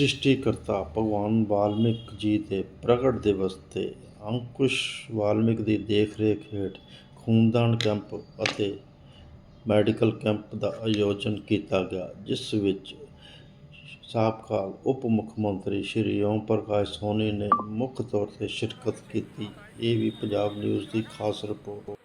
ਸ੍ਰਿਸ਼ਟੀਕਰਤਾ ਭਗਵਾਨ ਵਾਲਮੀਕ ਜੀ ਦੇ ਪ੍ਰਗਟ ਦਿਵਸ ਤੇ ਅੰਕੁਸ਼ ਵਾਲਮੀਕ ਦੀ ਦੇਖਰੇਖ ਹੇਠ ਖੂਨਦਾਨ ਕੈਂਪ ਅਤੇ ਮੈਡੀਕਲ ਕੈਂਪ ਦਾ ਆਯੋਜਨ ਕੀਤਾ ਗਿਆ, ਜਿਸ ਵਿੱਚ ਸਾਬਕਾ ਉਪ ਮੁੱਖ ਮੰਤਰੀ ਸ਼੍ਰੀ ਓਮ ਪ੍ਰਕਾਸ਼ ਸੋਨੀ ਨੇ ਮੁੱਖ ਤੌਰ ਤੇ ਸ਼ਿਰਕਤ ਕੀਤੀ। ਇਹ ਵੀ ਪੰਜਾਬ ਨਿਊਜ਼ ਦੀ ਖਾਸ report.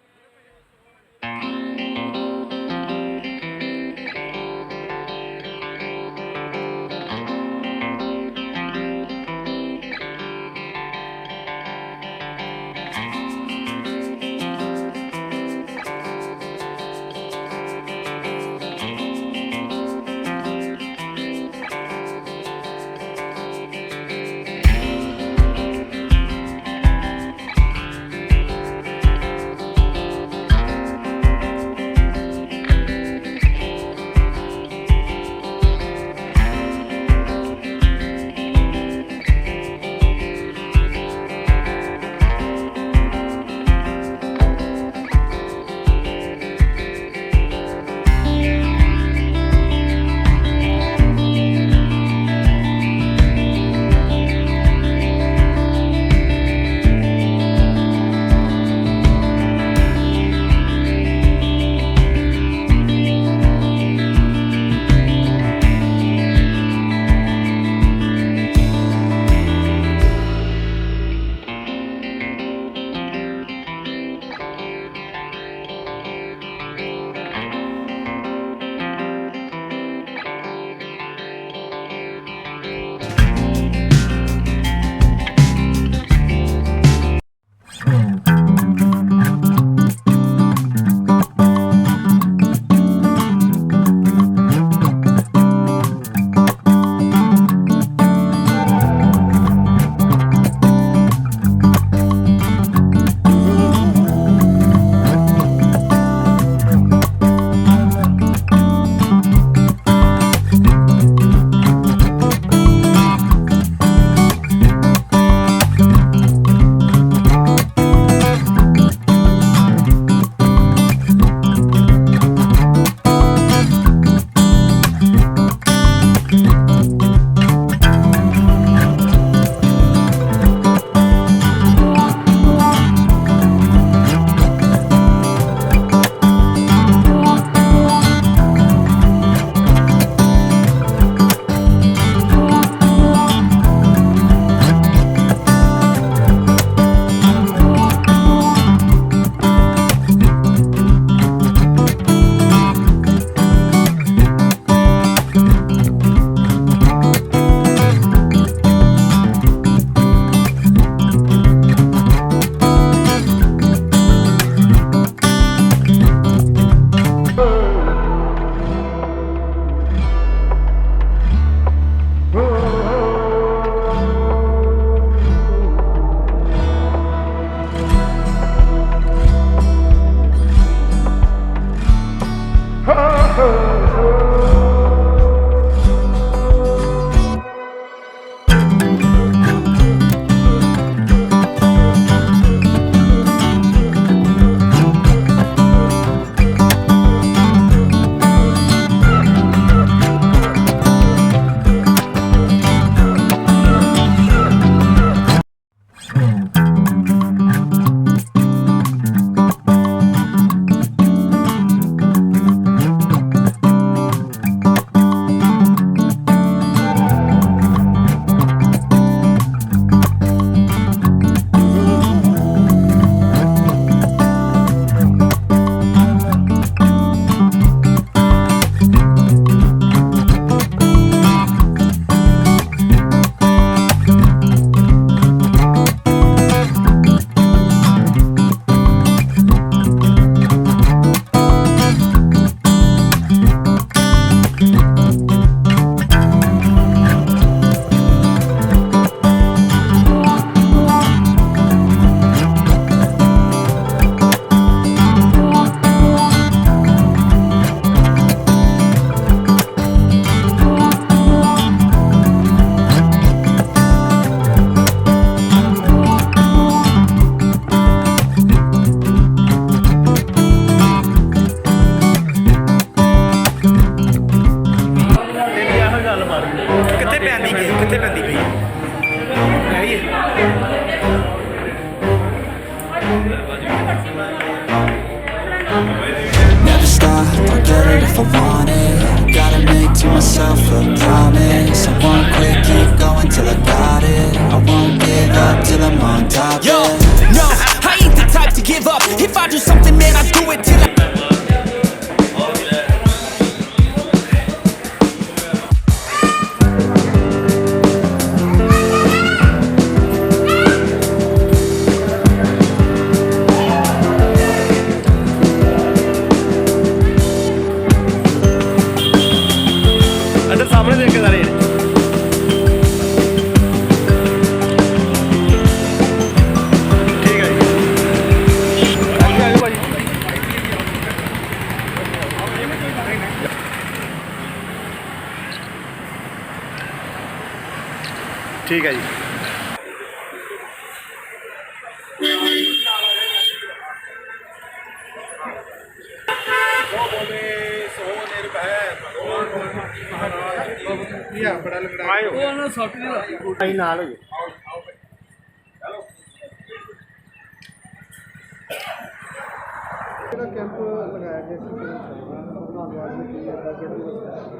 Give up. If I do something, man, I do it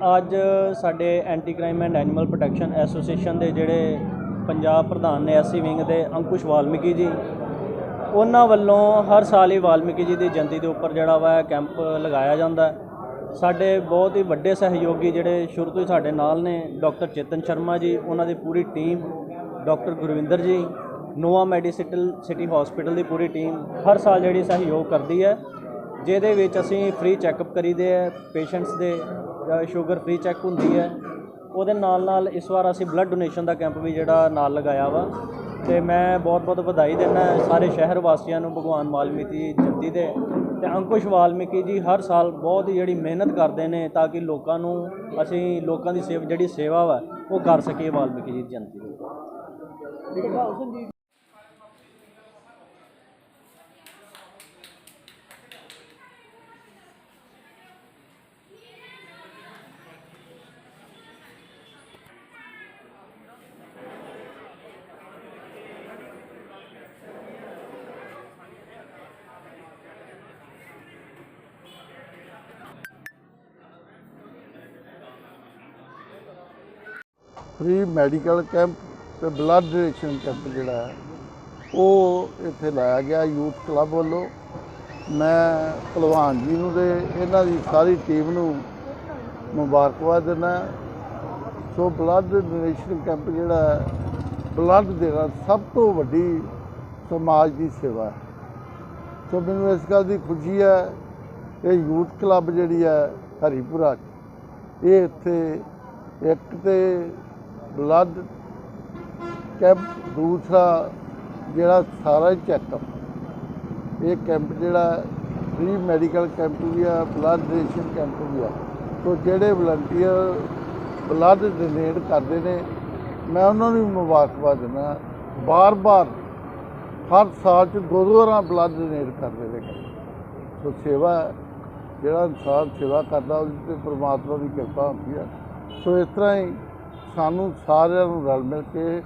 ਅੱਜ ਸਾਡੇ anti crime and animal protection association ਦੇ ਜਿਹੜੇ ਪੰਜਾਬ ਪ੍ਰਧਾਨ ਨੇ ਐਸਸੀ ਵਿੰਗ ਦੇ ਅੰਕੁਸ਼ ਵਾਲਮੀਕੀ ਜੀ ਉਹਨਾਂ ਵੱਲੋਂ ਹਰ ਸਾਲ ਹੀ ਵਾਲਮੀਕੀ ਜੀ ਦੀ ਜਯੰਤੀ ਦੇ ਉੱਪਰ ਜਿਹੜਾ ਵਾ ਕੈਂਪ ਲਗਾਇਆ ਜਾਂਦਾ ਸਾਡੇ ਬਹੁਤ ਹੀ ਵੱਡੇ ਸਹਿਯੋਗੀ ਜਿਹੜੇ ਸ਼ੁਰੂ ਤੋਂ ਹੀ ਸਾਡੇ ਨਾਲ ਨੇ, ਡਾਕਟਰ ਚੇਤਨ ਸ਼ਰਮਾ ਜੀ, ਉਹਨਾਂ ਦੀ ਪੂਰੀ ਟੀਮ, ਡਾਕਟਰ ਗੁਰਵਿੰਦਰ ਜੀ, ਨੋਆ ਮੈਡੀਸਿਟਲ ਸਿਟੀ ਹਸਪੀਟਲ ਦੀ ਪੂਰੀ ਟੀਮ ਹਰ ਸਾਲ ਜਿਹੜੀ ਸਹਿਯੋਗ ਕਰਦੀ ਹੈ। ਜਿਹਦੇ ਵਿੱਚ ਅਸੀਂ ਫ੍ਰੀ ਚੈੱਕਅਪ ਕਰੀਦੇ ਆ ਪੇਸ਼ੈਂਟਸ ਦੇ ਸ਼ੂਗਰ ਫ੍ਰੀ ਚੈੱਕ ਹੁੰਦੀ ਹੈ। ਉਹਦੇ ਨਾਲ ਨਾਲ ਇਸ ਵਾਰ ਅਸੀਂ ਬਲੱਡ ਡੋਨੇਸ਼ਨ ਦਾ ਕੈਂਪ ਵੀ ਜਿਹੜਾ ਨਾਲ ਲਗਾਇਆ ਵਾ। ਤੇ ਮੈਂ ਬਹੁਤ ਬਹੁਤ ਵਧਾਈ ਦਿੰਦਾ ਸਾਰੇ ਸ਼ਹਿਰ ਵਾਸੀਆਂ ਨੂੰ, ਭਗਵਾਨ ਵਾਲਮੀਕੀ ਜਯੰਤੀ ਦੇ ਤੇ ਅੰਕੁਸ਼ ਵਾਲਮੀਕੀ ਜੀ ਹਰ ਸਾਲ ਬਹੁਤ ਹੀ ਜਿਹੜੀ ਮਿਹਨਤ ਕਰਦੇ ਨੇ ਤਾਂ ਕਿ ਲੋਕਾਂ ਨੂੰ ਅਸੀਂ ਲੋਕਾਂ ਦੀ ਸੇਵਾ, ਜਿਹੜੀ ਸੇਵਾ ਵਾ, ਉਹ ਕਰ ਸਕੀਏ ਵਾਲਮੀਕੀ ਜੀ ਦੀ ਜਯੰਤੀ ਦੇ ਫ੍ਰੀ ਮੈਡੀਕਲ ਕੈਂਪ ਤੇ ਬਲੱਡ ਡੋਨੇਸ਼ਨ ਕੈਂਪ ਜਿਹੜਾ ਹੈ, ਉਹ ਇੱਥੇ ਲਾਇਆ ਗਿਆ ਯੂਥ ਕਲੱਬ ਵੱਲੋਂ। ਮੈਂ ਭਲਵਾਨ ਜੀ ਨੂੰ ਤੇ ਇਹਨਾਂ ਦੀ ਸਾਰੀ ਟੀਮ ਨੂੰ ਮੁਬਾਰਕਬਾਦ ਦਿੰਦਾ ਸੋ ਬਲੱਡ ਡੋਨੇਸ਼ਨ ਕੈਂਪ ਜਿਹੜਾ ਬਲੱਡ ਦੇਣਾ ਸਭ ਤੋਂ ਵੱਡੀ ਸਮਾਜ ਦੀ ਸੇਵਾ ਹੈ। ਸੋ ਮੈਨੂੰ ਇਸ ਗੱਲ ਦੀ ਖੁਸ਼ੀ ਹੈ ਕਿ ਯੂਥ ਕਲੱਬ ਜਿਹੜੀ ਹੈ ਹਰੀਪੁਰਾ ਇਹ ਇੱਥੇ ਇੱਕ ਤੇ ਬਲੱਡ ਕੈਂਪ ਦੂਸਰਾ ਜਿਹੜਾ ਸਾਰਾ ਚੈੱਕਅਪ ਇਹ ਕੈਂਪ ਜਿਹੜਾ ਫ੍ਰੀ ਮੈਡੀਕਲ ਕੈਂਪ ਵੀ ਆ ਬਲੱਡ ਡੋਨੇਸ਼ਨ ਕੈਂਪ ਵੀ ਆ। ਸੋ ਜਿਹੜੇ ਵਲੰਟੀਅਰ ਬਲੱਡ ਡੋਨੇਟ ਕਰਦੇ ਨੇ, ਮੈਂ ਉਹਨਾਂ ਨੂੰ ਮੁਬਾਰਕਬਾਦ ਦਿੰਦਾ ਬਾਰ-ਬਾਰ, ਹਰ ਸਾਲ ਚ ਦੋ ਦੋ ਵਾਰਾਂ ਬਲੱਡ ਡੋਨੇਟ ਕਰਦੇ ਨੇ। ਸੋ ਸੇਵਾ, ਜਿਹੜਾ ਇਨਸਾਨ ਸੇਵਾ ਕਰਦਾ, ਉਹਦੇ ਤੇ ਪ੍ਰਮਾਤਮਾ ਦੀ ਕਿਰਪਾ ਹੁੰਦੀ ਆ। ਸੋ ਇਸ ਤਰ੍ਹਾਂ ਹੀ ਸਾਨੂੰ ਸਾਰਿਆਂ ਨੂੰ ਰਲ ਮਿਲ ਕੇ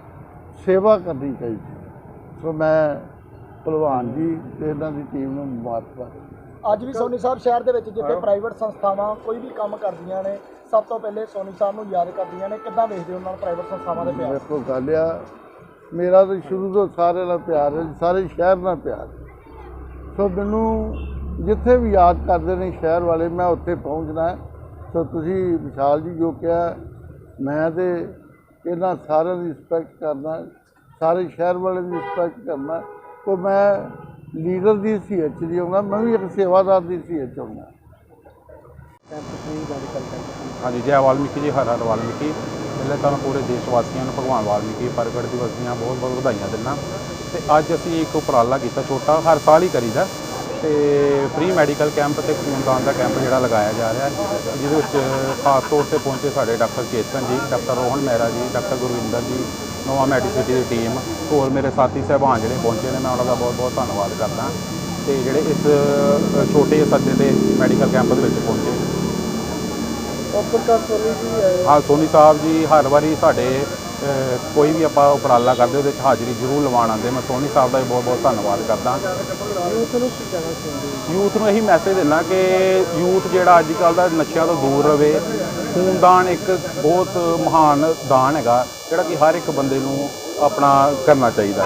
ਸੇਵਾ ਕਰਨੀ ਚਾਹੀਦੀ। ਸੋ ਮੈਂ ਭਲਵਾਨ ਜੀ ਤੇ ਇਹਨਾਂ ਦੀ ਟੀਮ ਨੂੰ ਮੁਬਾਰਕਬਾਦ ਅੱਜ ਵੀ ਸੋਨੀ ਸਾਹਿਬ ਸ਼ਹਿਰ ਦੇ ਵਿੱਚ ਜਿੱਥੇ ਪ੍ਰਾਈਵੇਟ ਸੰਸਥਾਵਾਂ ਕੋਈ ਵੀ ਕੰਮ ਕਰਦੀਆਂ ਨੇ ਸਭ ਤੋਂ ਪਹਿਲੇ ਸੋਨੀ ਸਾਹਿਬ ਨੂੰ ਯਾਦ ਕਰਦੀਆਂ ਨੇ ਕਿੱਦਾਂ ਵੇਖਦੇ ਉਹਨਾਂ ਨੂੰ ਪ੍ਰਾਈਵੇਟ ਸੰਸਥਾਵਾਂ ਦੇ ਪਿਆਰ ਵੇਖੋ ਗੱਲ ਆ ਮੇਰਾ ਤਾਂ ਸ਼ੁਰੂ ਤੋਂ ਸਾਰਿਆਂ ਨਾਲ ਪਿਆਰ ਹੈ ਸਾਰੇ ਸ਼ਹਿਰ ਨਾਲ ਪਿਆਰ। ਸੋ ਮੈਨੂੰ ਜਿੱਥੇ ਵੀ ਯਾਦ ਕਰਦੇ ਨੇ ਸ਼ਹਿਰ ਵਾਲੇ ਮੈਂ ਉੱਥੇ ਪਹੁੰਚਣਾ। ਸੋ ਤੁਸੀਂ ਵਿਸ਼ਾਲ ਜੀ ਜੋ ਕਿਹਾ ਮੈਂ ਤੇ ਇਹਨਾਂ ਸਾਰਿਆਂ ਦੀ ਰਿਸਪੈਕਟ ਕਰਨਾ ਸਾਰੇ ਸ਼ਹਿਰ ਵਾਲਿਆਂ ਦੀ ਰਿਸਪੈਕਟ ਕਰਨਾ ਹੈ। ਮੈਂ ਲੀਡਰ ਦੀ ਸੀਹਤ 'ਚ ਨਹੀਂ ਆਉਣਾ ਮੈਂ ਵੀ ਇੱਕ ਸੇਵਾਦਾਰ ਦੀ ਸੀਹਤ 'ਚ ਆਉਣਾ ਹਾਂਜੀ, ਜੈ ਵਾਲਮੀਕੀ ਜੀ, ਹਰ ਹਰ ਵਾਲਮੀਕੀ। ਪਹਿਲੇ ਤਾਂ ਪੂਰੇ ਦੇਸ਼ ਵਾਸੀਆਂ ਨੂੰ ਭਗਵਾਨ ਵਾਲਮੀਕੀ, ਪ੍ਰਗਟ ਦਿਵਸ ਦੀਆਂ ਬਹੁਤ ਬਹੁਤ ਵਧਾਈਆਂ ਦਿੰਦਾ। ਤੇ ਅੱਜ ਅਸੀਂ ਇੱਕ ਉਪਰਾਲਾ ਕੀਤਾ, ਛੋਟਾ, ਹਰ ਸਾਲ ਹੀ ਕਰੀਦਾ। ਤੇ ਫ੍ਰੀ ਮੈਡੀਕਲ ਕੈਂਪ ਤੇ ਖੂਨਦਾਨ ਦਾ ਕੈਂਪ ਜਿਹੜਾ ਲਗਾਇਆ ਜਾ ਰਿਹਾ ਹੈ ਜਿਹਦੇ ਵਿੱਚ ਖਾਸ ਤੌਰ ਤੇ ਪਹੁੰਚੇ ਸਾਡੇ ਡਾਕਟਰ ਚੇਤਨ ਜੀ ਡਾਕਟਰ ਰੋਹਨ ਮਹਿਰਾ ਜੀ ਡਾਕਟਰ ਗੁਰਵਿੰਦਰ ਜੀ ਨੋਵਾ ਮੈਡੀਸਿਟੀ ਦੀ ਟੀਮ ਹੋਰ ਮੇਰੇ ਸਾਥੀ ਸਹਿਬਾਨ ਜਿਹੜੇ ਪਹੁੰਚੇ ਨੇ ਮੈਂ ਉਹਨਾਂ ਦਾ ਬਹੁਤ ਬਹੁਤ ਧੰਨਵਾਦ ਕਰਦਾ। ਤੇ ਜਿਹੜੇ ਇਸ ਛੋਟੇ ਸੱਦੇ ਦੇ ਮੈਡੀਕਲ ਕੈਂਪ ਦੇ ਵਿੱਚ ਪਹੁੰਚੇ। ਹਾਂ ਸੋਨੀ ਸਾਹਿਬ ਜੀ ਹਰ ਵਾਰੀ ਸਾਡੇ ਕੋਈ ਵੀ ਆਪਾਂ ਉਪਰਾਲਾ ਕਰਦੇ ਉਹਦੇ 'ਚ ਹਾਜ਼ਰੀ ਜ਼ਰੂਰ ਲਵਾਉਣ ਆਉਂਦੇ। ਮੈਂ ਸੋਨੀ ਸਾਹਿਬ ਦਾ ਵੀ ਬਹੁਤ ਬਹੁਤ ਧੰਨਵਾਦ ਕਰਦਾ। ਯੂਥ ਨੂੰ ਇਹੀ ਮੈਸੇਜ ਦਿੰਦਾ ਕਿ ਯੂਥ ਜਿਹੜਾ ਅੱਜ ਕੱਲ੍ਹ ਦਾ ਨਸ਼ਿਆਂ ਤੋਂ ਦੂਰ ਰਵੇ। ਖੂਨਦਾਨ ਇੱਕ ਬਹੁਤ ਮਹਾਨ ਦਾਨ ਹੈਗਾ ਜਿਹੜਾ ਕਿ ਹਰ ਇੱਕ ਬੰਦੇ ਨੂੰ ਆਪਣਾ ਕਰਨਾ ਚਾਹੀਦਾ।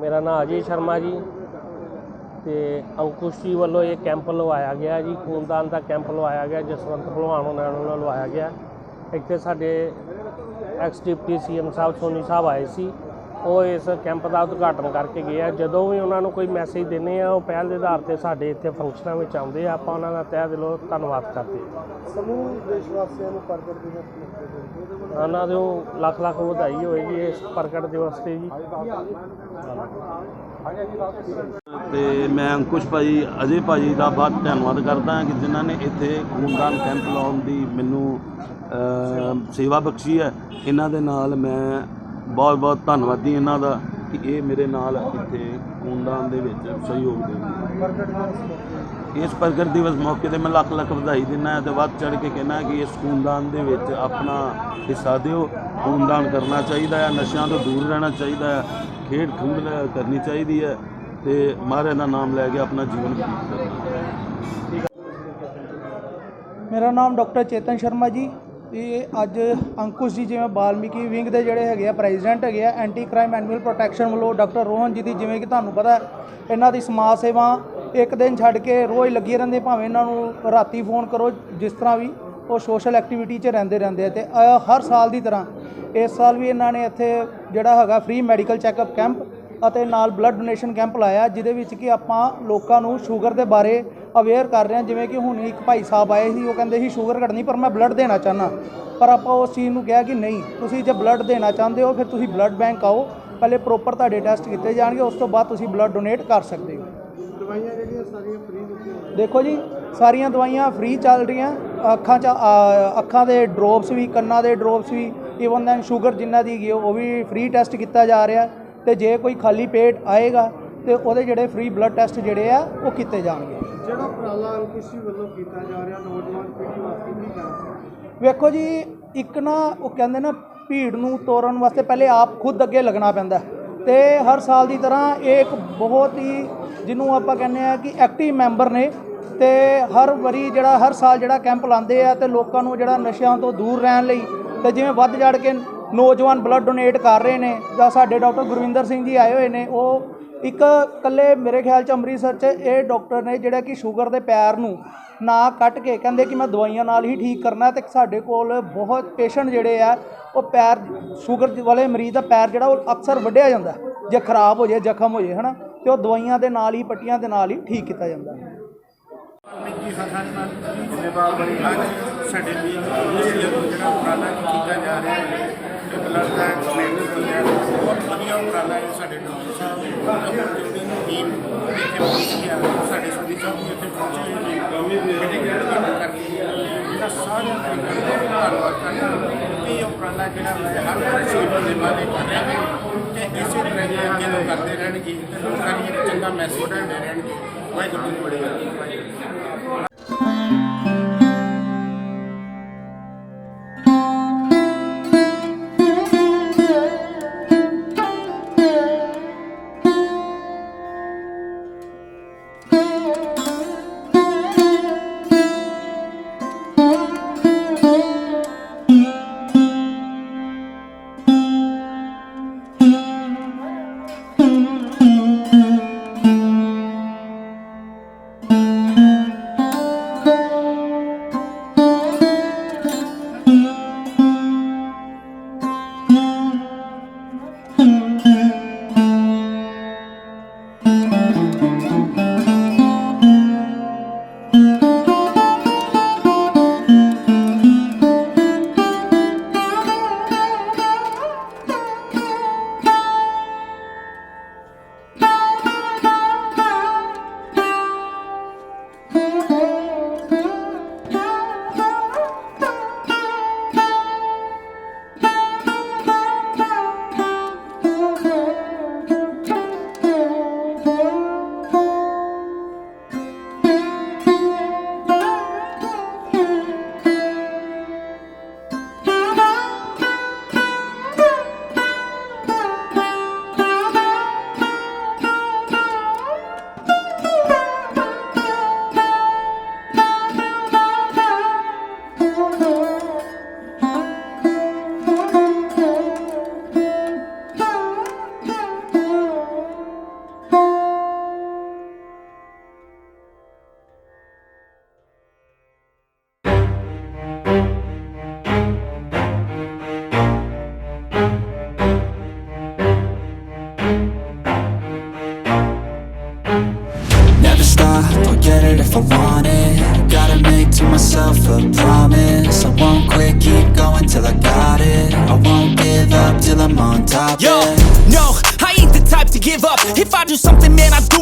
ਮੇਰਾ ਨਾਮ ਅਜੇ ਸ਼ਰਮਾ ਜੀ ਤੇ ਅੰਕੁਸ਼ ਜੀ ਵੱਲੋਂ ਇਹ ਕੈਂਪ ਲਵਾਇਆ ਗਿਆ ਜੀ। ਖੂਨਦਾਨ ਦਾ ਕੈਂਪ ਲਵਾਇਆ ਗਿਆ ਜਸਵੰਤ ਭਲਵਾਨ ਉਹਨਾਂ ਵੱਲੋਂ ਲਵਾਇਆ ਗਿਆ। ਇੱਥੇ ਸਾਡੇ ਐਕਸ ਡਿਪਟੀ ਸੀਐਮ ਸਾਹਿਬ, ਸੋਨੀ ਸਾਹਿਬ ਆਏ ਸੀ। ਉਹ ਇਸ ਕੈਂਪ ਦਾ ਉਦਘਾਟਨ ਕਰਕੇ ਗਏ ਆ। ਜਦੋਂ ਵੀ ਉਹਨਾਂ ਨੂੰ ਕੋਈ ਮੈਸੇਜ ਦਿੰਦੇ ਆ, ਉਹ ਪਹਿਲ ਦੇ ਆਧਾਰ ਤੇ ਸਾਡੇ ਇੱਥੇ ਫੰਕਸ਼ਨਾਂ ਵਿੱਚ ਆਉਂਦੇ ਆ। ਆਪਾਂ ਉਹਨਾਂ ਦਾ ਤਹਿ ਦਿਲੋਂ ਧੰਨਵਾਦ ਕਰਦੇ ਹਾਂ ਸਮੂਹ ਦੇਸ਼ ਵਾਸੀਆਂ ਨੂੰ ਪ੍ਰਗਟ ਦਿਵਸ ਉਹਨਾਂ ਨੂੰ ਲੱਖ ਲੱਖ ਵਧਾਈ ਹੋਏਗੀ ਇਸ ਪ੍ਰਗਟ ਦਿਵਸ ਤੇ ਜੀ। ਤੇ ਮੈਂ ਅੰਕੁਸ਼ ਭਾਜੀ ਅਜੇ ਭਾਜੀ ਦਾ ਬਹੁਤ ਧੰਨਵਾਦ ਕਰਦਾ ਹਾਂ ਕਿ ਜਿਨ੍ਹਾਂ ਨੇ ਇੱਥੇ ਖੂਨਦਾਨ ਕੈਂਪ ਲਾਉਣ ਦੀ ਮੈਨੂੰ ਸੇਵਾ ਬਖਸ਼ੀ ਹੈ। ਇਹਨਾਂ ਦੇ ਨਾਲ ਮੈਂ ਬਹੁਤ ਬਹੁਤ ਧੰਨਵਾਦੀ ਇਹਨਾਂ ਦਾ ਕਿ ਇਹ ਮੇਰੇ ਨਾਲ ਇੱਥੇ ਖੂਨਦਾਨ ਦੇ ਵਿੱਚ ਸਹਿਯੋਗ ਦੇਣਗੇ ਇਸ ਪ੍ਰਗਟ ਦਿਵਸ ਮੌਕੇ ਤੇ ਮੈਂ ਲੱਖ ਲੱਖ ਵਧਾਈ ਦਿੰਦਾ ਹਾਂ ਤੇ ਵੱਧ ਚੜ ਕੇ ਕਹਿਣਾ ਕਿ ਇਸ ਖੂਨਦਾਨ ਦੇ ਵਿੱਚ ਆਪਣਾ ਹਿੱਸਾ ਦਿਓ। ਖੂਨਦਾਨ ਕਰਨਾ ਚਾਹੀਦਾ ਹੈ, ਨਸ਼ਿਆਂ ਤੋਂ ਦੂਰ ਰਹਿਣਾ ਚਾਹੀਦਾ ਹੈ, ਖੇਡ ਖੂਡ ਕਰਨੀ ਚਾਹੀਦੀ ਹੈ ਤੇ ਮਹਾਰਾਜ ਦਾ ਨਾਮ ਲੈ ਕੇ ਆਪਣਾ ਜੀਵਨ ਬਤੀਤ ਕਰਨਾ ਮੇਰਾ ਨਾਮ ਡਾਕਟਰ ਚੇਤਨ ਸ਼ਰਮਾ ਜੀ। ਇਹ ਅੱਜ ਅੰਕੁਸ਼ ਜੀ ਜਿਵੇਂ ਬਾਲਮੀਕੀ ਵਿੰਗ ਦੇ ਜਿਹੜੇ ਹੈਗੇ ਆ ਪ੍ਰੈਜ਼ੀਡੈਂਟ ਹੈਗੇ ਆ ਐਂਟੀ ਕ੍ਰਾਈਮ ਐਨੂਅਲ ਪ੍ਰੋਟੈਕਸ਼ਨ ਵੱਲੋਂ ਡਾਕਟਰ ਰੋਹਨ ਜੀ ਦੀ ਜਿਵੇਂ ਕਿ ਤੁਹਾਨੂੰ ਪਤਾ, ਇਹਨਾਂ ਦੀ ਸਮਾਜ ਸੇਵਾ ਇੱਕ ਦਿਨ ਛੱਡ ਕੇ ਰੋਜ਼ ਲੱਗੇ ਰਹਿੰਦੇ, ਭਾਵੇਂ ਇਹਨਾਂ ਨੂੰ ਰਾਤੀ ਫੋਨ ਕਰੋ, ਜਿਸ ਤਰ੍ਹਾਂ ਵੀ, ਉਹ ਸੋਸ਼ਲ ਐਕਟੀਵਿਟੀ 'ਚ ਰਹਿੰਦੇ ਰਹਿੰਦੇ ਆ ਤੇ ਹਰ ਸਾਲ ਦੀ ਤਰ੍ਹਾਂ, ਇਸ ਸਾਲ ਵੀ ਇਹਨਾਂ ਨੇ ਇੱਥੇ ਜਿਹੜਾ ਹੈਗਾ ਫ੍ਰੀ ਮੈਡੀਕਲ ਚੈੱਕਅਪ ਕੈਂਪ ਅਤੇ ਨਾਲ ਬਲੱਡ ਡੋਨੇਸ਼ਨ ਕੈਂਪ ਲਾਇਆ, ਜਿਹਦੇ ਵਿੱਚ ਕਿ ਆਪਾਂ ਲੋਕਾਂ ਨੂੰ ਸ਼ੂਗਰ ਦੇ ਬਾਰੇ ਅਵੇਅਰ ਕਰ ਰਹੇ ਹਾਂ, ਜਿਵੇਂ ਕਿ ਹੁਣ ਇੱਕ ਭਾਈ ਸਾਹਿਬ ਆਏ ਸੀ, ਉਹ ਕਹਿੰਦੇ ਸੀ ਸ਼ੂਗਰ ਘਟਣੀ, ਪਰ ਮੈਂ ਬਲੱਡ ਦੇਣਾ ਚਾਹਨਾ ਪਰ ਆਪਾਂ ਉਸ ਚੀਜ਼ ਨੂੰ ਕਿਹਾ ਕਿ ਨਹੀਂ, ਤੁਸੀਂ ਜੇ ਬਲੱਡ ਦੇਣਾ ਚਾਹੁੰਦੇ ਹੋ, ਫਿਰ ਤੁਸੀਂ ਬਲੱਡ ਬੈਂਕ ਆਓ, ਪਹਿਲੇ ਪ੍ਰੋਪਰ ਤੁਹਾਡੇ ਟੈਸਟ ਕੀਤੇ ਜਾਣਗੇ, ਉਸ ਤੋਂ ਬਾਅਦ ਤੁਸੀਂ ਬਲੱਡ ਡੋਨੇਟ ਕਰ ਸਕਦੇ ਹੋ। ਦਵਾਈਆਂ ਜਿਹੜੀਆਂ ਸਾਰੀਆਂ ਫ੍ਰੀ ਦੇਖੋ ਜੀ ਸਾਰੀਆਂ ਦਵਾਈਆਂ ਫ੍ਰੀ ਚੱਲ ਰਹੀਆਂ ਅੱਖਾਂ 'ਚ ਅੱਖਾਂ ਦੇ ਡ੍ਰੌਪਸ ਵੀ ਕੰਨਾਂ ਦੇ ਡ੍ਰੌਪਸ ਵੀ ਈਵਨ ਦੈਨ ਸ਼ੂਗਰ ਜਿੰਨਾ ਦੀ ਹੈਗੀ ਉਹ ਵੀ ਫ੍ਰੀ ਟੈਸਟ ਕੀਤਾ ਜਾ ਰਿਹਾ। ਤੇ ਜੇ ਕੋਈ ਖਾਲੀ ਪੇਟ ਆਏਗਾ ਤੇ ਉਹਦੇ ਜਿਹੜੇ ਫ੍ਰੀ ਬਲੱਡ ਟੈਸਟ ਜਿਹੜੇ ਆ ਉਹ ਕੀਤੇ ਜਾਣਗੇ। ਜਿਹੜਾ ਉਪਰਾਲਾ ਅੰਕੁਸ਼ੀ ਵੱਲੋਂ ਕੀਤਾ ਜਾ ਰਿਹਾ ਨੌਜਵਾਨ ਪੀੜ੍ਹੀ ਵਾਸਤੇ ਕੀ ਕਹਿਣਾ ਵੇਖੋ ਜੀ ਇੱਕ ਨਾ ਉਹ ਕਹਿੰਦੇ ਨਾ ਭੀੜ ਨੂੰ ਤੋੜਨ ਵਾਸਤੇ ਪਹਿਲੇ ਆਪ ਖੁਦ ਅੱਗੇ ਲੱਗਣਾ ਪੈਂਦਾ। ਤੇ ਹਰ ਸਾਲ ਦੀ ਤਰ੍ਹਾਂ ਇਹ ਇੱਕ ਬਹੁਤ ਹੀ ਜਿਹਨੂੰ ਆਪਾਂ ਕਹਿੰਦੇ ਆ ਕਿ ਐਕਟਿਵ ਮੈਂਬਰ ਨੇ ਤੇ ਹਰ ਵਾਰੀ ਜਿਹੜਾ, ਹਰ ਸਾਲ ਜਿਹੜਾ ਕੈਂਪ ਲਾਉਂਦੇ ਆ ਤੇ ਲੋਕਾਂ ਨੂੰ ਜਿਹੜਾ ਨਸ਼ਿਆਂ ਤੋਂ ਦੂਰ ਰਹਿਣ ਲਈ ਤੇ ਜਿਵੇਂ ਵੱਧ ਚੜ ਕੇ ਨੌਜਵਾਨ ਬਲੱਡ ਡੋਨੇਟ ਕਰ ਰਹੇ ਨੇ ਜਾਂ ਸਾਡੇ ਡਾਕਟਰ ਗੁਰਵਿੰਦਰ ਸਿੰਘ ਜੀ ਆਏ ਹੋਏ ਨੇ, ਉਹ ਇੱਕ ਇਕੱਲੇ ਮੇਰੇ ਖਿਆਲ ਚ ਅੰਮ੍ਰਿਤਸਰ ਚ ਇਹ ਡਾਕਟਰ ਨੇ ਜਿਹੜਾ ਕਿ ਸ਼ੂਗਰ ਦੇ ਪੈਰ ਨੂੰ ਨਾ ਕੱਟ ਕੇ ਕਹਿੰਦੇ ਕਿ ਮੈਂ ਦਵਾਈਆਂ ਨਾਲ ਹੀ ਠੀਕ ਕਰਨਾ ਤੇ ਸਾਡੇ ਕੋਲ ਬਹੁਤ ਪੇਸ਼ੈਂਟ ਜਿਹੜੇ ਆ, ਉਹ ਪੈਰ ਸ਼ੂਗਰ ਵਾਲੇ ਮਰੀਜ਼ ਦਾ ਪੈਰ ਜਿਹੜਾ ਉਹ ਅਕਸਰ ਵੱਢਿਆ ਜਾਂਦਾ, ਜੇ ਖਰਾਬ ਹੋ ਜਾਏ, ਜ਼ਖਮ ਹੋ ਜਾਏ, ਹਨਾ? ਤੇ ਉਹ ਦਵਾਈਆਂ ਦੇ ਨਾਲ ਹੀ, ਪੱਟੀਆਂ ਦੇ ਨਾਲ ਹੀ ਠੀਕ ਕੀਤਾ ਜਾਂਦਾ ਜ਼ਿੰਮੇਵਾਰ ਬੜੀ ਅੱਜ ਸਾਡੇ ਲਈ ਜਿਹੜਾ ਉਪਰਾਲਾ ਕੀਤਾ ਜਾ ਰਿਹਾ ਹੈ। ਤੇ ਬਲੱਡ ਦਾ ਡੋਨੇਟ ਬਹੁਤ ਵਧੀਆ ਉਪਰਾਲਾ ਹੈ ਸਾਡੇ ਡਾਕਟਰ ਸਾਹਿਬ ਜਿਹੜੀ ਟੀਮ ਇੱਥੇ ਪਹੁੰਚ ਗਿਆ ਸਾਡੇ ਸੁਦੀ ਸਾਹਿਬ ਇੱਥੇ ਪਹੁੰਚੇ ਹੋਏ ਨੇ ਮੈਡੀਕਲ ਟੀਮ ਜਿਹੜਾ ਸਾਰਿਆਂ ਦਾ ਧੰਨਵਾਦ ਕਰਦਾ ਇਹ ਉਪਰਾਲਾ ਜਿਹੜਾ ਹਰ ਕਿਸੇ ਬੰਦੇ ਵਾਲੇ ਕਰ ਰਹੇ ਨੇ ਇਸੇ ਤਰ੍ਹਾਂ ਹੀ ਅੱਗੇ ਤੋਂ ਕਰਦੇ ਰਹਿਣਗੇ। ਲੋਕਾਂ ਲਈ ਇੱਕ ਚੰਗਾ ਮੈਸੇਜ ਦਿੰਦੇ ਰਹਿਣਗੇ। ਵਾਹਿਗੁਰੂ ਜੀ ਬੜੀ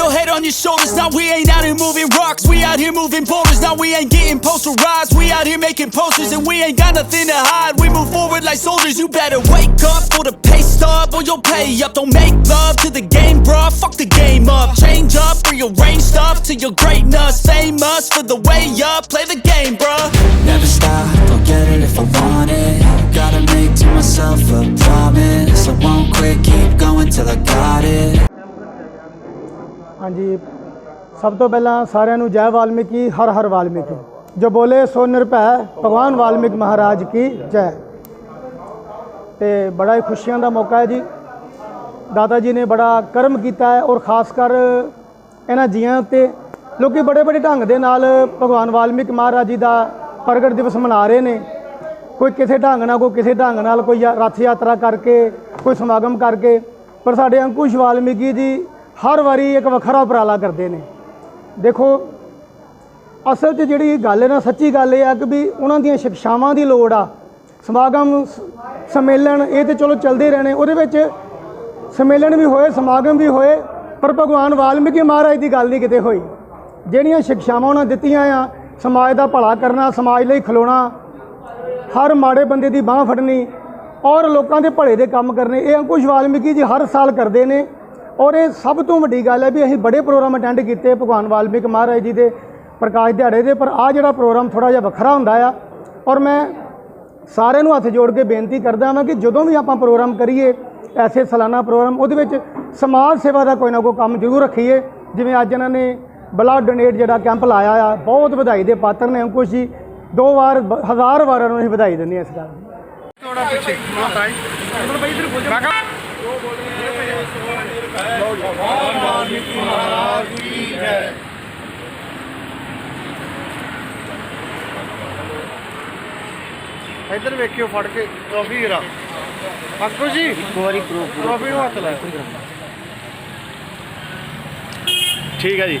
Your head on your shoulders. Now we ain't out here moving rocks, we out here moving boulders. Now we ain't getting posterized, we out here making posters, and we ain't got nothing to hide. We move forward like soldiers. You better wake up for the pay stub, or you'll pay up. Don't make love to the game, bruh. Fuck the game up. Change up, rearrange stuff to your greatness. Famous for the way up. Play the game, bruh. Never stop, I'll get it if I want it Gotta make to myself a promise I won't quit, keep going till I got it ਹਾਂਜੀ। ਸਭ ਤੋਂ ਪਹਿਲਾਂ ਸਾਰਿਆਂ ਨੂੰ ਜੈ ਵਾਲਮੀਕੀ, ਹਰ ਹਰ ਵਾਲਮੀਕੀ। ਜੋ ਬੋਲੇ ਸੋ ਨਿਰਭੈ, ਭਗਵਾਨ ਵਾਲਮੀਕ ਮਹਾਰਾਜ ਕੀ ਜੈ। ਤੇ ਬੜਾ ਹੀ ਖੁਸ਼ੀਆਂ ਦਾ ਮੌਕਾ ਹੈ ਜੀ। ਦਾਦਾ ਜੀ ਨੇ ਬੜਾ ਕਰਮ ਕੀਤਾ ਹੈ ਔਰ ਖਾਸ ਕਰ ਇਹਨਾਂ ਜੀਆਂ ਉੱਤੇ ਲੋਕੀ ਬੜੇ ਬੜੇ ਢੰਗ ਦੇ ਨਾਲ ਭਗਵਾਨ ਵਾਲਮੀਕ ਮਹਾਰਾਜ ਜੀ ਦਾ ਪ੍ਰਗਟ ਦਿਵਸ ਮਨਾ ਰਹੇ ਨੇ। ਕੋਈ ਕਿਸੇ ਢੰਗ ਨਾਲ, ਕੋਈ ਕਿਸੇ ਢੰਗ ਨਾਲ ਕੋਈ ਯਾ- ਰੱਥ ਯਾਤਰਾ ਕਰਕੇ, ਕੋਈ ਸਮਾਗਮ ਕਰਕੇ। ਪਰ ਸਾਡੇ ਅੰਕੁਸ਼ ਵਾਲਮੀਕੀ ਜੀ ਹਰ ਵਾਰੀ ਇੱਕ ਵੱਖਰਾ ਉਪਰਾਲਾ ਕਰਦੇ ਨੇ। ਦੇਖੋ, ਅਸਲ 'ਚ ਜਿਹੜੀ ਗੱਲ ਹੈ ਨਾ, ਸੱਚੀ ਗੱਲ ਇਹ ਆ ਕਿ ਵੀ ਉਹਨਾਂ ਦੀਆਂ ਸ਼ਿਕਸ਼ਾਵਾਂ ਦੀ ਲੋੜ ਆ। ਸਮਾਗਮ ਸ- ਸੰਮੇਲਨ ਇਹ ਤੇ ਚਲੋ ਚੱਲਦੇ ਰਹਿਣੇ, ਉਹਦੇ ਵਿੱਚ ਸੰਮੇਲਨ ਵੀ ਹੋਏ, ਸਮਾਗਮ ਵੀ ਹੋਏ, ਪਰ ਭਗਵਾਨ ਵਾਲਮੀਕੀ ਮਹਾਰਾਜ ਦੀ ਗੱਲ ਨਹੀਂ ਕਿਤੇ ਹੋਈ। ਜਿਹੜੀਆਂ ਸ਼ਿਕਸ਼ਾਵਾਂ ਉਹਨਾਂ ਦਿੱਤੀਆਂ ਆ, ਸਮਾਜ ਦਾ ਭਲਾ ਕਰਨਾ, ਸਮਾਜ ਲਈ ਖਲੋਣਾ, ਹਰ ਮਾੜੇ ਬੰਦੇ ਦੀ ਬਾਹ ਫੜਨੀ ਔਰ ਲੋਕਾਂ ਦੇ ਭਲੇ ਦੇ ਕੰਮ ਕਰਨੇ, ਇਹ ਅੰਕੁਸ਼ ਵਾਲਮੀਕੀ ਜੀ ਹਰ ਸਾਲ ਕਰਦੇ ਨੇ। ਔਰ ਇਹ ਸਭ ਤੋਂ ਵੱਡੀ ਗੱਲ ਹੈ ਵੀ ਅਸੀਂ ਬੜੇ ਪ੍ਰੋਗਰਾਮ ਅਟੈਂਡ ਕੀਤੇ ਭਗਵਾਨ ਵਾਲਮੀਕ ਮਹਾਰਾਜ ਜੀ ਦੇ, ਪ੍ਰਕਾਸ਼ ਦਿਹਾੜੇ ਦੇ, ਪਰ ਆ ਜਿਹੜਾ ਪ੍ਰੋਗਰਾਮ ਥੋੜਾ ਜਿਹਾ ਵੱਖਰਾ ਹੁੰਦਾ ਆ, ਔਰ ਮੈਂ ਸਾਰਿਆਂ ਨੂੰ ਹੱਥ ਜੋੜ ਕੇ ਬੇਨਤੀ ਕਰਦਾ ਹਾਂ ਕਿ ਜਦੋਂ ਵੀ ਆਪਾਂ ਪ੍ਰੋਗਰਾਮ ਕਰੀਏ, ਐਸੇ ਸਾਲਾਨਾ ਪ੍ਰੋਗਰਾਮ, ਉਹਦੇ ਵਿੱਚ ਸਮਾਜ ਸੇਵਾ ਦਾ ਕੋਈ ਨਾ ਕੋਈ ਕੰਮ ਜ਼ਰੂਰ ਰੱਖੀਏ, ਜਿਵੇਂ ਅੱਜ ਇਹਨਾਂ ਨੇ ਬਲੱਡ ਡੋਨੇਟ ਜਿਹੜਾ ਕੈਂਪ ਲਾਇਆ ਆ, ਬਹੁਤ ਵਧਾਈ ਦੇ ਪਾਤਰ ਨੇ ਅੰਕੁਸ਼ ਜੀ, ਦੋ ਵਾਰ, ਹਜ਼ਾਰ ਵਾਰ ਉਹਨਾਂ ਨੂੰ ਅਸੀਂ ਵਧਾਈ ਦਿੰਦੇ ਹਾਂ ਇਸ ਗੱਲ ਦੀ। ਥੋੜਾ ਪਿੱਛੇ ਮਾਤਾ ਜੀ ਮਤਲਬ ਭਾਈ ਇਧਰ ਬੋਲ ਜਾ ਮੈਂ ਇੱਧਰ ਵੇਖਿਓ ਫੜ ਕੇ ਟਰੋਫੀ ਜਰਾ ਅੰਕੁ ਜੀ ਇੱਕ ਵਾਰੀ ਟਰੋਫੀ ਨੂੰ ਹੱਥ ਲਾਓ ਠੀਕ ਹੈ ਜੀ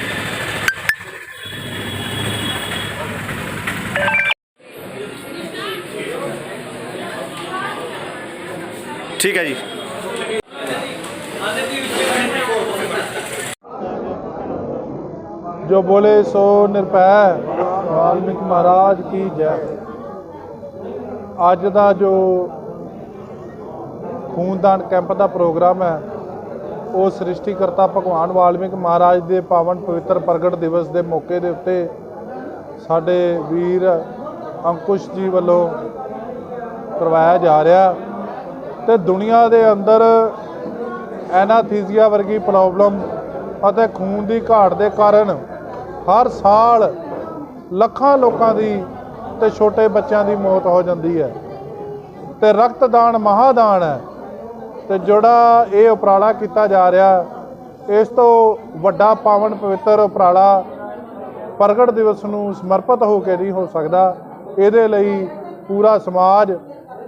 ਠੀਕ ਹੈ ਜੀ। ਜੋ ਬੋਲੇ ਸੋ ਨਿਰਭੈ, ਵਾਲਮੀਕ ਮਹਾਰਾਜ ਕੀ ਜੈ। ਅੱਜ ਦਾ ਜੋ ਖੂਨਦਾਨ ਕੈਂਪ ਦਾ ਪ੍ਰੋਗਰਾਮ ਹੈ, ਉਹ ਸ੍ਰਿਸ਼ਟੀਕਰਤਾ ਭਗਵਾਨ ਵਾਲਮੀਕ ਮਹਾਰਾਜ ਦੇ ਪਾਵਨ ਪਵਿੱਤਰ ਪ੍ਰਗਟ ਦਿਵਸ ਦੇ ਮੌਕੇ ਦੇ ਉੱਤੇ ਸਾਡੇ ਵੀਰ ਅੰਕੁਸ਼ ਜੀ ਵੱਲੋਂ ਕਰਵਾਇਆ ਜਾ ਰਿਹਾ। ਤੇ ਦੁਨੀਆ ਦੇ ਅੰਦਰ ਐਨਾਥੀਸੀਆ ਵਰਗੀ ਪ੍ਰੋਬਲਮ ਅਤੇ ਖੂਨ ਦੀ ਘਾਟ ਦੇ ਕਾਰਨ ਹਰ ਸਾਲ ਲੱਖਾਂ ਲੋਕਾਂ ਦੀ ਤੇ ਛੋਟੇ ਬੱਚਿਆਂ ਦੀ ਮੌਤ ਹੋ ਜਾਂਦੀ ਹੈ। ਤੇ ਰਕਤਦਾਨ ਮਹਾਦਾਨ ਹੈ ਤੇ ਜਿਹੜਾ ਇਹ ਉਪਰਾਲਾ ਕੀਤਾ ਜਾ ਰਿਹਾ, ਇਸ ਤੋਂ ਵੱਡਾ ਪਾਵਨ ਪਵਿੱਤਰ ਉਪਰਾਲਾ ਪ੍ਰਗਟ ਦਿਵਸ ਨੂੰ ਸਮਰਪਿਤ ਹੋ ਕੇ ਨਹੀਂ ਹੋ ਸਕਦਾ। ਇਹਦੇ ਲਈ ਪੂਰਾ ਸਮਾਜ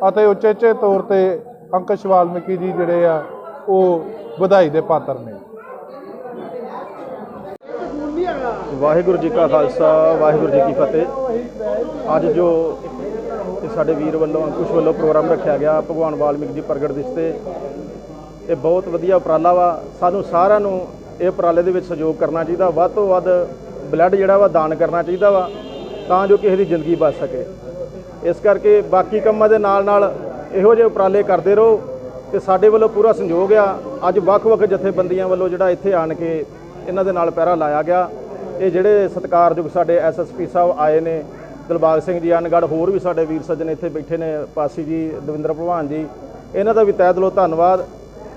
ਅਤੇ ਉਚੇਚੇ ਤੌਰ ਤੇ ਅੰਕਸ਼ ਵਾਲਮੀਕੀ ਜੀ ਜਿਹੜੇ ਆ, ਉਹ ਵਧਾਈ ਦੇ ਪਾਤਰ ਨੇ। ਵਾਹਿਗੁਰੂ ਜੀ ਕਾ ਖਾਲਸਾ, ਵਾਹਿਗੁਰੂ ਜੀ ਕੀ ਫਤਿਹ। ਅੱਜ ਜੋ ਸਾਡੇ ਵੀਰ ਵੱਲੋਂ, ਅੰਕੁਸ਼ ਵੱਲੋਂ ਪ੍ਰੋਗਰਾਮ ਰੱਖਿਆ ਗਿਆ, ਭਗਵਾਨ ਵਾਲਮੀਕ ਜੀ ਪ੍ਰਗਟ ਦਿਵਸ ਇਹ ਬਹੁਤ ਵਧੀਆ ਉਪਰਾਲਾ ਵਾ। ਸਾਨੂੰ ਸਾਰਿਆਂ ਨੂੰ ਇਹ ਉਪਰਾਲੇ ਦੇ ਵਿੱਚ ਸਹਿਯੋਗ ਕਰਨਾ ਚਾਹੀਦਾ। ਵੱਧ ਤੋਂ ਵੱਧ ਬਲੱਡ ਜਿਹੜਾ ਵਾ, ਦਾਨ ਕਰਨਾ ਚਾਹੀਦਾ ਵਾ, ਤਾਂ ਜੋ ਕਿਸੇ ਦੀ ਜ਼ਿੰਦਗੀ ਬਚ ਸਕੇ। ਇਸ ਕਰਕੇ ਬਾਕੀ ਕੰਮਾਂ ਦੇ ਨਾਲ ਨਾਲ ਇਹੋ ਜਿਹੇ ਉਪਰਾਲੇ ਕਰਦੇ ਰਹੋ ਤੇ ਸਾਡੇ ਵੱਲੋਂ ਪੂਰਾ ਸੰਯੋਗ ਆ। ਅੱਜ ਵੱਖ-ਵੱਖ ਜਥੇਬੰਦੀਆਂ ਵੱਲੋਂ ਜਿਹੜਾ ਇੱਥੇ ਆਣ ਕੇ ਇਹਨਾਂ ਦੇ ਨਾਲ ਪਹਿਰਾ ਲਾਇਆ ਗਿਆ। ਇਹ ਜਿਹੜੇ ਸਤਿਕਾਰਯੋਗ ਸਾਡੇ ਐਸਐਸਪੀ ਸਾਹਿਬ ਆਏ ਨੇ, ਦਿਲਬਾਗ ਸਿੰਘ ਜੀ ਅਨਗੜ ਹੋਰ ਵੀ ਸਾਡੇ ਵੀਰ ਸੱਜਣ ਇੱਥੇ ਬੈਠੇ ਨੇ, ਪਾਸੀ ਜੀ, ਦਵਿੰਦਰ ਭਲਵਾਨ ਜੀ, ਇਹਨਾਂ ਦਾ ਵੀ ਤਹਿ ਦਿਲੋਂ ਧੰਨਵਾਦ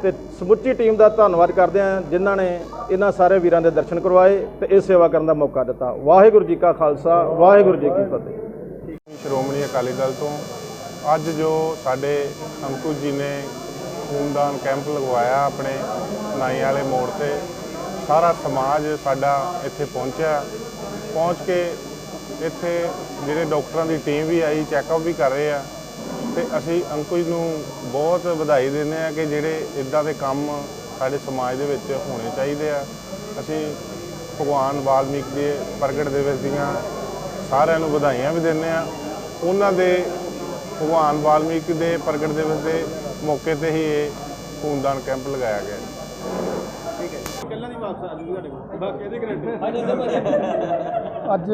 ਤੇ ਸਮੁੱਚੀ ਟੀਮ ਦਾ ਧੰਨਵਾਦ ਕਰਦੇ ਹਾਂ ਜਿਨ੍ਹਾਂ ਨੇ ਇਹਨਾਂ ਸਾਰੇ ਵੀਰਾਂ ਦੇ ਦਰਸ਼ਨ ਕਰਵਾਏ ਤੇ ਇਹ ਸੇਵਾ ਕਰਨ ਦਾ ਮੌਕਾ ਦਿੱਤਾ। ਵਾਹਿਗੁਰੂ ਜੀ ਕਾ ਖਾਲਸਾ, ਵਾਹਿਗੁਰੂ ਜੀ ਕੀ ਫਤਿਹ। ਸ਼੍ਰੋਮਣੀ ਅਕਾਲੀ ਦਲ ਤੋਂ ਅੱਜ ਜੋ ਸਾਡੇ ਅੰਕੁਸ਼ ਜੀ ਨੇ ਖੂਨਦਾਨ ਕੈਂਪ ਲਗਵਾਇਆ ਆਪਣੇ ਨਾਈ ਵਾਲੇ ਮੋੜ ਤੇ, ਸਾਰਾ ਸਮਾਜ ਸਾਡਾ ਇੱਥੇ ਪਹੁੰਚਿਆ। ਪਹੁੰਚ ਕੇ ਇੱਥੇ ਜਿਹੜੇ ਡਾਕਟਰਾਂ ਦੀ ਟੀਮ ਵੀ ਆਈ, ਚੈੱਕਅਪ ਵੀ ਕਰ ਰਹੇ ਆ। ਤੇ ਅਸੀਂ ਅੰਕੁਸ਼ ਨੂੰ ਬਹੁਤ ਵਧਾਈ ਦਿੰਦੇ ਆ ਕਿ ਜਿਹੜੇ ਇਦਾਂ ਦੇ ਕੰਮ ਸਾਡੇ ਸਮਾਜ ਦੇ ਵਿੱਚ ਹੋਣੇ ਚਾਹੀਦੇ ਆ। ਅਸੀਂ ਭਗਵਾਨ ਵਾਲਮੀਕ ਦੇ ਪ੍ਰਗਟ ਦਿਵਸ ਦੀਆਂ ਸਾਰਿਆਂ ਨੂੰ ਵਧਾਈਆਂ ਵੀ ਦਿੰਦੇ ਆ। ਉਹਨਾਂ ਦੇ ਭਗਵਾਨ ਵਾਲਮੀਕ ਦੇ ਪ੍ਰਗਟ ਦਿਵਸ ਦੇ ਮੌਕੇ ਤੇ ਹੀ ਇਹ ਖੂਨਦਾਨ ਕੈਂਪ ਲਗਾਇਆ ਗਿਆ। ਅੱਜ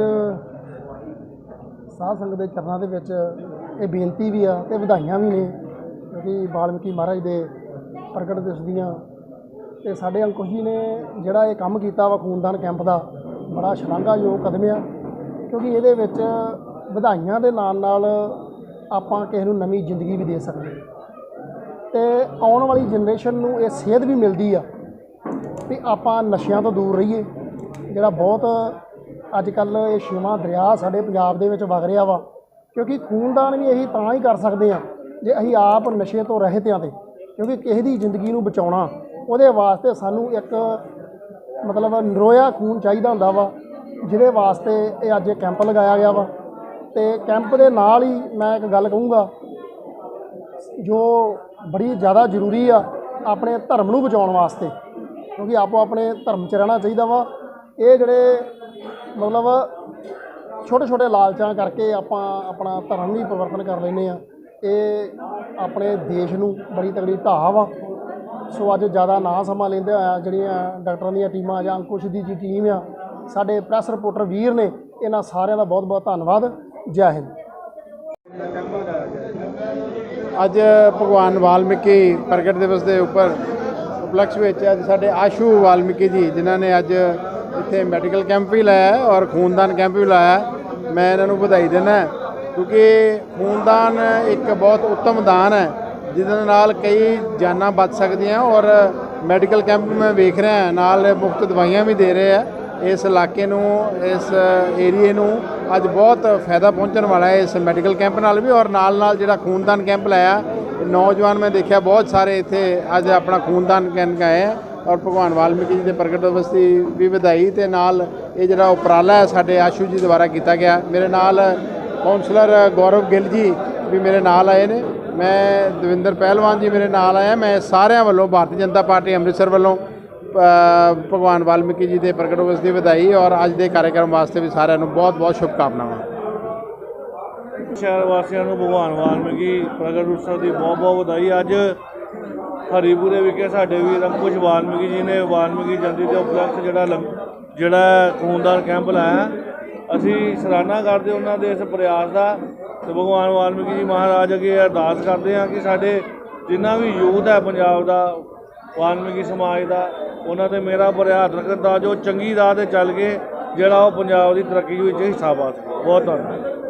ਸਾਧ ਸੰਗਤ ਦੇ ਚਰਨਾਂ ਦੇ ਵਿੱਚ ਇਹ ਬੇਨਤੀ ਵੀ ਆ ਤੇ ਵਧਾਈਆਂ ਵੀ ਨੇ ਕਿਉਂਕਿ ਵਾਲਮੀਕੀ ਮਹਾਰਾਜ ਦੇ ਪ੍ਰਗਟ ਦਿਵਸ ਦੀਆਂ। ਤੇ ਸਾਡੇ ਅੰਕੁਸ਼ ਜੀ ਨੇ ਜਿਹੜਾ ਇਹ ਕੰਮ ਕੀਤਾ ਵਾ ਖੂਨਦਾਨ ਕੈਂਪ ਦਾ ਬੜਾ ਸ਼ਲਾਘਾਯੋਗ ਕਦਮ ਆ। ਕਿਉਂਕਿ ਇਹਦੇ ਵਿੱਚ ਵਧਾਈਆਂ ਦੇ ਨਾਲ ਨਾਲ ਆਪਾਂ ਕਿਸੇ ਨੂੰ ਨਵੀਂ ਜ਼ਿੰਦਗੀ ਵੀ ਦੇ ਸਕਦੇ ਤੇ ਆਉਣ ਵਾਲੀ ਜਨਰੇਸ਼ਨ ਨੂੰ ਇਹ ਸੇਧ ਵੀ ਮਿਲਦੀ ਆ ਵੀ ਆਪਾਂ ਨਸ਼ਿਆਂ ਤੋਂ ਦੂਰ ਰਹੀਏ। ਜਿਹੜਾ ਬਹੁਤ ਅੱਜ ਕੱਲ ਇਹ ਛੇਵਾਂ ਦਰਿਆ ਸਾਡੇ ਪੰਜਾਬ ਦੇ ਵਿੱਚ ਵਗ ਰਿਹਾ ਵਾ, ਕਿਉਂਕਿ ਖੂਨਦਾਨ ਵੀ ਅਸੀਂ ਤਾਂ ਹੀ ਕਰ ਸਕਦੇ ਆ ਜੇ ਅਸੀਂ ਆਪ ਨਸ਼ੇ ਤੋਂ ਰਹਿਤ ਆ ਤੇ, ਕਿਉਂਕਿ ਕਿਸੇ ਦੀ ਜ਼ਿੰਦਗੀ ਨੂੰ ਬਚਾਉਣਾ, ਉਹਦੇ ਵਾਸਤੇ ਸਾਨੂੰ ਇੱਕ ਮਤਲਬ ਨਰੋਇਆ ਖੂਨ ਚਾਹੀਦਾ ਹੁੰਦਾ ਵਾ, ਜਿਹਦੇ ਵਾਸਤੇ ਇਹ ਅੱਜ ਇਹ ਕੈਂਪ ਲਗਾਇਆ ਗਿਆ ਵਾ। ਤੇ ਕੈਂਪ ਦੇ ਨਾਲ ਹੀ ਮੈਂ ਇੱਕ ਗੱਲ ਕਹੂੰਗਾ, ਜੋ ਬੜੀ ਜ਼ਿਆਦਾ ਜ਼ਰੂਰੀ ਆ ਆਪਣੇ ਧਰਮ ਨੂੰ ਬਚਾਉਣ ਵਾਸਤੇ, ਕਿਉਂਕਿ ਆਪੋ ਆਪਣੇ ਧਰਮ 'ਚ ਰਹਿਣਾ ਚਾਹੀਦਾ ਵਾ। ਇਹ ਜਿਹੜੇ ਮਤਲਬ ਛੋਟੇ ਛੋਟੇ ਲਾਲਚਾਂ ਕਰਕੇ ਆਪਾਂ ਆਪਣਾ ਧਰਮ ਵੀ ਪਰਿਵਰਤਨ ਕਰ ਲੈਂਦੇ ਆ, ਇਹ ਆਪਣੇ ਦੇਸ਼ ਨੂੰ ਬੜੀ ਤਗੜੀ ਢਾਹ ਵਾ। ਸੋ ਅੱਜ ਜ਼ਿਆਦਾ ਨਾ ਸਮਾਂ ਲੈਂਦੇ ਹੋਇਆ ਜਿਹੜੀਆਂ ਡਾਕਟਰਾਂ ਦੀਆਂ ਟੀਮਾਂ ਜਾਂ ਅੰਕੁਸ਼ ਦੀ ਜੀ ਟੀਮ ਆ, ਸਾਡੇ ਪ੍ਰੈਸ ਰਿਪੋਰਟਰ ਵੀਰ ਨੇ, ਇਹਨਾਂ ਸਾਰਿਆਂ ਦਾ ਬਹੁਤ ਬਹੁਤ ਧੰਨਵਾਦ। ਜੈ ਹਿੰਦ। ਅੱਜ ਭਗਵਾਨ ਵਾਲਮੀਕੀ ਪ੍ਰਗਟ ਦਿਵਸ ਦੇ ਉੱਪਰ ਉਪਲਕਸ਼ ਵਿੱਚ ਅੱਜ ਸਾਡੇ ਆਸ਼ੂ ਵਾਲਮੀਕੀ ਜੀ, ਜਿਨ੍ਹਾਂ ਨੇ ਅੱਜ ਇੱਥੇ ਮੈਡੀਕਲ ਕੈਂਪ ਵੀ ਲਾਇਆ ਔਰ ਖੂਨਦਾਨ ਕੈਂਪ ਵੀ ਲਾਇਆ ਮੈਂ ਇਹਨਾਂ ਨੂੰ ਵਧਾਈ ਦਿੰਦਾ ਕਿਉਂਕਿ ਖੂਨਦਾਨ ਇੱਕ ਬਹੁਤ ਉੱਤਮ ਦਾਨ ਹੈ, ਜਿਹਦੇ ਨਾਲ ਕਈ ਜਾਨਾਂ ਬਚ ਸਕਦੀਆਂ ਔਰ ਮੈਡੀਕਲ ਕੈਂਪ ਮੈਂ ਵੇਖ ਰਿਹਾ ਨਾਲ ਮੁਫਤ ਦਵਾਈਆਂ ਵੀ ਦੇ ਰਹੇ ਆ ਇਸ ਇਲਾਕੇ ਨੂੰ, ਇਸ ਏਰੀਏ ਨੂੰ ਅੱਜ ਬਹੁਤ ਫਾਇਦਾ ਪਹੁੰਚਣ ਵਾਲਾ ਹੈ ਇਸ ਮੈਡੀਕਲ ਕੈਂਪ ਨਾਲ ਵੀ ਔਰ ਨਾਲ ਨਾਲ ਜਿਹੜਾ ਖੂਨਦਾਨ ਕੈਂਪ ਲਾਇਆ ਨੌਜਵਾਨ ਮੈਂ ਦੇਖਿਆ ਬਹੁਤ ਸਾਰੇ ਇੱਥੇ ਅੱਜ ਆਪਣਾ ਖੂਨਦਾਨ ਕੈਂਪ ਗਏ ਆ ਔਰ ਭਗਵਾਨ ਵਾਲਮੀਕੀ ਜੀ ਦੇ ਪ੍ਰਗਟ ਦਿਵਸ ਦੀ ਵੀ ਵਧਾਈ ਤੇ ਨਾਲ ਇਹ ਜਿਹੜਾ ਉਪਰਾਲਾ ਹੈ ਸਾਡੇ ਆਸ਼ੂ ਜੀ ਦੁਆਰਾ ਕੀਤਾ ਗਿਆ। ਮੇਰੇ ਨਾਲ ਕਾਉਂਸਲਰ ਗੌਰਵ ਗਿੱਲ ਜੀ ਵੀ ਮੇਰੇ ਨਾਲ ਆਏ ਨੇ। ਮੈਂ ਦਵਿੰਦਰ ਪਹਿਲਵਾਨ ਜੀ ਮੇਰੇ ਨਾਲ ਆਇਆ। ਮੈਂ ਸਾਰਿਆਂ ਵੱਲੋਂ, ਭਾਰਤੀ ਜਨਤਾ ਪਾਰਟੀ ਅੰਮ੍ਰਿਤਸਰ ਵੱਲੋਂ ਭਗਵਾਨ ਵਾਲਮੀਕੀ ਜੀ ਦੇ ਪ੍ਰਗਟ ਦਿਵਸ ਦੀ ਵਧਾਈ ਔਰ ਅੱਜ ਦੇ ਕਾਰਜਕ੍ਰਮ ਵਾਸਤੇ ਵੀ ਸਾਰਿਆਂ ਨੂੰ ਬਹੁਤ ਬਹੁਤ ਸ਼ੁਭਕਾਮਨਾਵਾਂ। ਸ਼ਹਿਰ ਵਾਸੀਆਂ ਨੂੰ ਭਗਵਾਨ ਵਾਲਮੀਕੀ ਪ੍ਰਗਟ ਉਤਸਵ ਦੀ ਬਹੁਤ ਬਹੁਤ ਵਧਾਈ। ਅੱਜ ਹਰੀਪੁਰੇ ਵਿਖੇ ਸਾਡੇ ਵੀ ਅੰਕੁਸ਼ ਵਾਲਮੀਕੀ ਜੀ ਨੇ ਵਾਲਮੀਕੀ ਜੰਦੀ ਦੇ ਉਪਲਕਸ਼ ਜਿਹੜਾ ਲੰਗ- ਜਿਹੜਾ ਖੂਨਦਾਨ ਕੈਂਪ ਲਾਇਆ। ਅਸੀਂ ਸਰਾਹਨਾ ਕਰਦੇ ਉਹਨਾਂ ਦੇ ਇਸ ਪ੍ਰਯਾਸ ਦਾ ਤੇ ਭਗਵਾਨ ਵਾਲਮੀਕੀ ਜੀ ਮਹਾਰਾਜ ਅੱਗੇ ਅਰਦਾਸ ਕਰਦੇ ਹਾਂ ਕਿ ਸਾਡੇ ਜਿੰਨਾ ਵੀ ਯੂਥ ਹੈ ਪੰਜਾਬ ਦਾ, ਵਾਲਮੀਕੀ ਸਮਾਜ ਦਾ ਉਹਨਾਂ ਤੇ ਮੇਰਾ ਬਰਿਆ ਰੱਖਣ ਤਾਂ ਜੋ ਚੰਗੀ ਰਾਹ ਤੇ ਚੱਲ ਕੇ ਜਿਹੜਾ ਉਹ ਪੰਜਾਬ ਦੀ ਤਰੱਕੀ ਵਿੱਚ ਹਿੱਸਾ ਪਾ ਸਕੇ। ਬਹੁਤ ਧੰਨਵਾਦ।